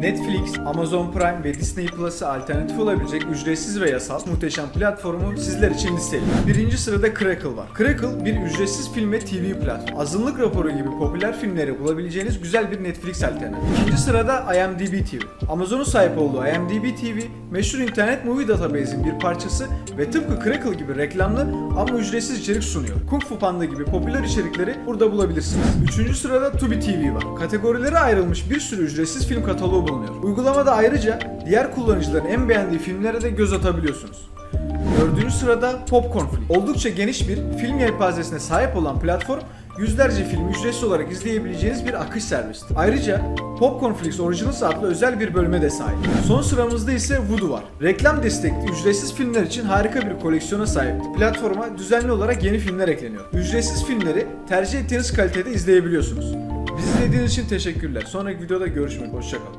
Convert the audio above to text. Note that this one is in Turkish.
Netflix, Amazon Prime ve Disney Plus'a alternatif olabilecek ücretsiz ve yasal muhteşem platformu sizler için listeledim. Birinci sırada Crackle var. Crackle bir ücretsiz film ve TV platformu. Azınlık raporu gibi popüler filmleri bulabileceğiniz güzel bir Netflix alternatifi. İkinci sırada IMDb TV. Amazon'un sahip olduğu IMDb TV, meşhur internet movie database'in bir parçası ve tıpkı Crackle gibi reklamlı ama ücretsiz içerik sunuyor. Kung Fu Panda gibi popüler içerikleri burada bulabilirsiniz. Üçüncü sırada Tubi TV var. Kategorilere ayrılmış bir sürü ücretsiz film kataloğu bulunuyor. Uygulamada ayrıca diğer kullanıcıların en beğendiği filmlere de göz atabiliyorsunuz. Dördüncü sırada Popcorn Flick. Oldukça geniş bir film yelpazesine sahip olan platform yüzlerce filmi ücretsiz olarak izleyebileceğiniz bir akış servisidir. Ayrıca Popcorn Flix Originals adlı özel bir bölüme de sahip. Son sıramızda ise Voodoo var. Reklam destekli ücretsiz filmler için harika bir koleksiyona sahipti. Platforma düzenli olarak yeni filmler ekleniyor. Ücretsiz filmleri tercih ettiğiniz kalitede izleyebiliyorsunuz. Bizi izlediğiniz için teşekkürler. Sonraki videoda görüşmek. Hoşçakalın.